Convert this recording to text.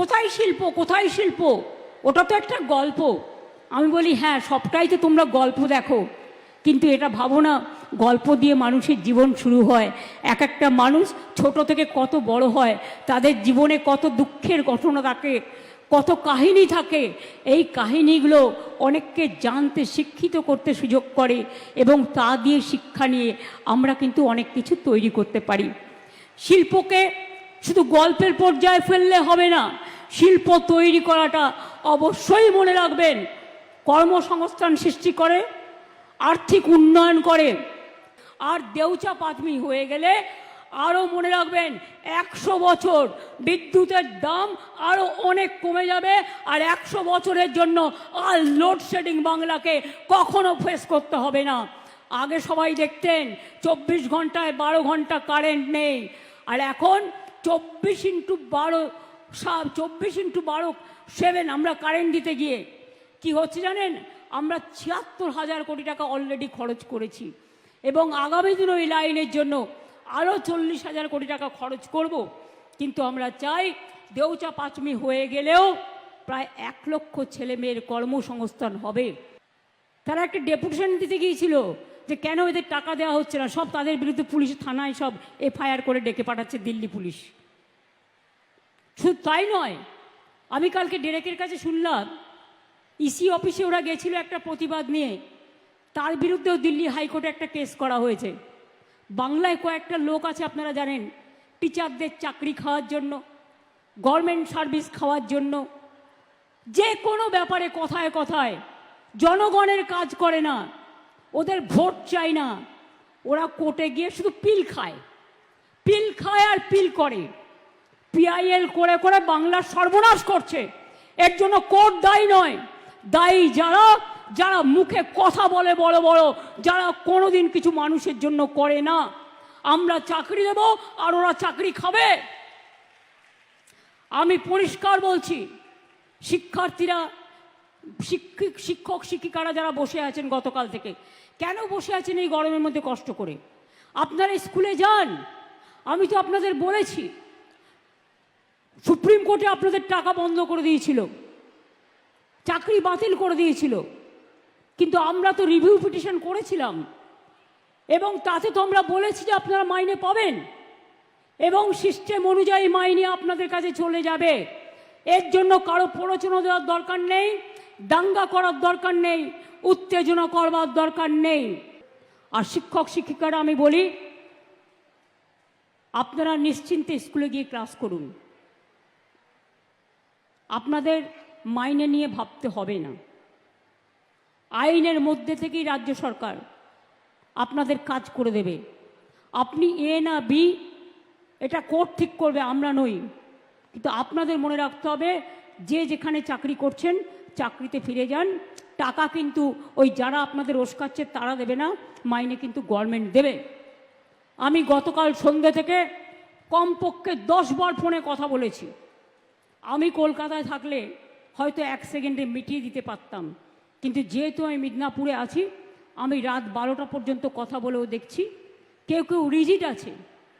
কোথায় শিল্প কোথায় শিল্প? ওটা তো একটা গল্প। আমি বলি হ্যাঁ সবটাই তো তোমরা গল্প দেখো। কিন্তু এটা ভাবো না, গল্প দিয়ে মানুষের জীবন শুরু হয়। এক একটা মানুষ ছোট থেকে কত বড় হয়, তাদের জীবনে কত দুঃখের ঘটনা থাকে, কত কাহিনী থাকে। এই কাহিনীগুলো অনেককে জানতে, শিক্ষিত করতে সুযোগ করে এবং তা দিয়ে শিক্ষা নিয়ে আমরা কিন্তু অনেক কিছু তৈরি করতে পারি। শিল্পকে শুধু গল্পের পর্যায়ে ফেললে হবে না শিল্প তৈরি করাটা অবশ্যই মনে রাখবেন। কর্মসংস্থান সৃষ্টি করে, আর্থিক উন্নয়ন করে। আর দেউচা পাতমি হয়ে গেলে আরও মনে রাখবেন, একশো বছর বিদ্যুতের দাম আরও অনেক কমে যাবে আর একশো বছরের জন্য আর লোডশেডিং বাংলাকে কখনো ফেস করতে হবে না। আগে সবাই দেখতেন, চব্বিশ ঘন্টায় বারো ঘণ্টা কারেন্ট নেই। আর এখন চব্বিশ ইন্টু বারো চব্বিশ ইন্টু বারো সেভেন আমরা কারেন্ট দিতে গিয়ে, কি হচ্ছে জানেন? আমরা ছিয়াত্তর হাজার কোটি টাকা অলরেডি খরচ করেছি। এবং আগামী দিনও এই লাইনের জন্য আরও চল্লিশ হাজার কোটি টাকা খরচ করব। কিন্তু আমরা চাই দেউচা পাঁচমি হয়ে গেলেও প্রায় এক লক্ষ ছেলে মেয়ের কর্মসংস্থান হবে। তারা একটা ডেপুটেশন দিতে গিয়েছিল যে কেন এদের টাকা দেওয়া হচ্ছে না? সব তাদের বিরুদ্ধে পুলিশ থানায় সব এফআইআর করে ডেকে পাঠাচ্ছে দিল্লি পুলিশ। শুধু তাই নয়, আমি কালকে ডেরেকের কাছে শুনলাম ইসি অফিসে ওরা গেছিল একটা প্রতিবাদ নিয়ে। তার বিরুদ্ধেও দিল্লি হাইকোর্টে একটা কেস করা হয়েছে। বাংলায় কয়েকটা লোক আছে আপনারা জানেন, টিচারদের চাকরি খাওয়ার জন্য, গভর্নমেন্ট সার্ভিস খাওয়ার জন্য। যে কোনো ব্যাপারে কথায় কথায়, জনগণের কাজ করে না, ওদের ভোট চাই না। ওরা কোর্টে গিয়ে শুধু পিল খায়। পিল খায় আর পিল করে। পিআইএল করে করে বাংলার সর্বনাশ করছে। এর জন্য কোর্ট দায়ী নয়। দায়ী যারা যারা মুখে কথা বলে বড় বড়, যারা কোনোদিন কিছু মানুষের জন্য করে না। আমরা চাকরি দেব আর ওরা চাকরি খাবে। আমি পরিষ্কার বলছি, শিক্ষার্থীরা, শিক্ষিক, শিক্ষক, শিক্ষিকারা যারা বসে আছেন গতকাল থেকে, কেন বসে আছেন এই গরমের মধ্যে কষ্ট করে? আপনারা স্কুলে যান। আমি তো আপনাদের বলেছি সুপ্রিম কোর্টে আপনাদের টাকা বন্ধ করে দিয়েছিল। চাকরি বাতিল করে দিয়েছিল। কিন্তু আমরা তো রিভিউ পিটিশন করেছিলাম। এবং তাতে তো আমরা বলেছি যে আপনারা মাইনে পাবেন। এবং সিস্টেম অনুযায়ী মাইনে আপনাদের কাছে চলে যাবে। এর জন্য কারও প্ররোচনা দেওয়ার দরকার নেই, দাঙ্গা করার দরকার নেই, উত্তেজনা করবার দরকার নেই। আর শিক্ষক, শিক্ষিকারা, আমি বলি, আপনারা নিশ্চিন্তে স্কুলে গিয়ে ক্লাস করুন। আপনাদের মাইনে নিয়ে ভাবতে হবে না। আইনের মধ্যে থেকেই রাজ্য সরকার আপনাদের কাজ করে দেবে। আপনি এ না বি, এটা কোর্ট ঠিক করবে, আমরা নই। কিন্তু আপনাদের মনে রাখতে হবে, যে যেখানে চাকরি করছেন, চাকরিতে ফিরে যান। টাকা কিন্তু ওই যারা আপনাদের ওস্কাচ্ছে, তারা দেবে না, মাইনে কিন্তু গভর্নমেন্ট দেবে। আমি গতকাল সন্ধ্যে থেকে কমপক্ষে দশ বার ফোনে কথা বলেছি। আমি কলকাতায় থাকলে হয়তো এক সেকেন্ডে মিটিয়ে দিতে পারতাম। কিন্তু যেহেতু আমি মিদনাপুরে আছি, আমি রাত বারোটা পর্যন্ত কথা বলেও দেখছি। কেউ কেউ রিজিট আছে।